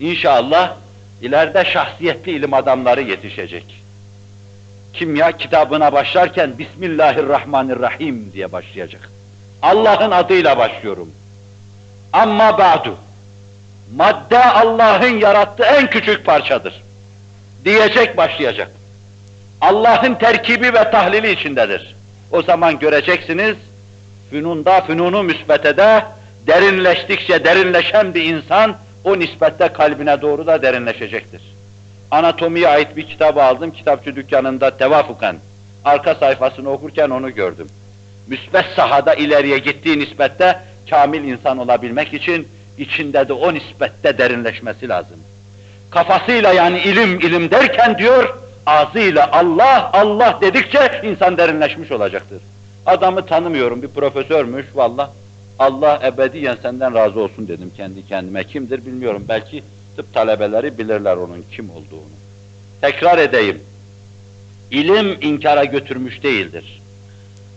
İnşallah ileride şahsiyetli ilim adamları yetişecek. Kimya kitabına başlarken Bismillahirrahmanirrahim diye başlayacak. Allah'ın adıyla başlıyorum. Amma ba'du. Madde Allah'ın yarattığı en küçük parçadır. Diyecek başlayacak. Allah'ın terkibi ve tahlili içindedir. O zaman göreceksiniz, fünunda, fünunu müsbetede derinleştikçe derinleşen bir insan, o nispette kalbine doğru da derinleşecektir. Anatomiye ait bir kitabı aldım, kitapçı dükkanında tevafuken. Arka sayfasını okurken onu gördüm. Müsbet sahada ileriye gittiği nispette kamil insan olabilmek için içinde de o nispette derinleşmesi lazım. Kafasıyla yani ilim ilim derken diyor, ağzıyla Allah Allah dedikçe insan derinleşmiş olacaktır. Adamı tanımıyorum, bir profesörmüş valla. Allah ebediyen senden razı olsun dedim kendi kendime. Kimdir bilmiyorum, belki tıp talebeleri bilirler onun kim olduğunu. Tekrar edeyim, ilim inkara götürmüş değildir.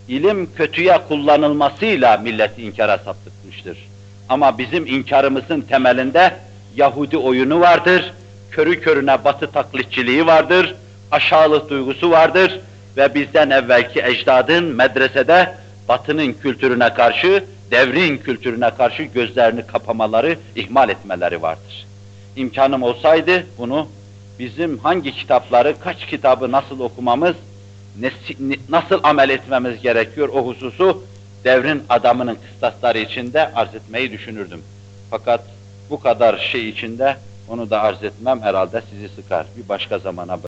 İlim kötüye kullanılmasıyla milleti inkara saptırmıştır. Ama bizim inkarımızın temelinde Yahudi oyunu vardır, körü körüne batı taklitçiliği vardır, aşağılık duygusu vardır ve bizden evvelki ecdadın medresede batının kültürüne karşı, devrin kültürüne karşı gözlerini kapamaları, ihmal etmeleri vardır. İmkanım olsaydı bunu bizim hangi kitapları, kaç kitabı nasıl okumamız, nasıl amel etmemiz gerekiyor o hususu devrin adamının kıstasları içinde arz etmeyi düşünürdüm. Fakat bu kadar şey içinde onu da arz etmem herhalde sizi sıkar. Bir başka zamana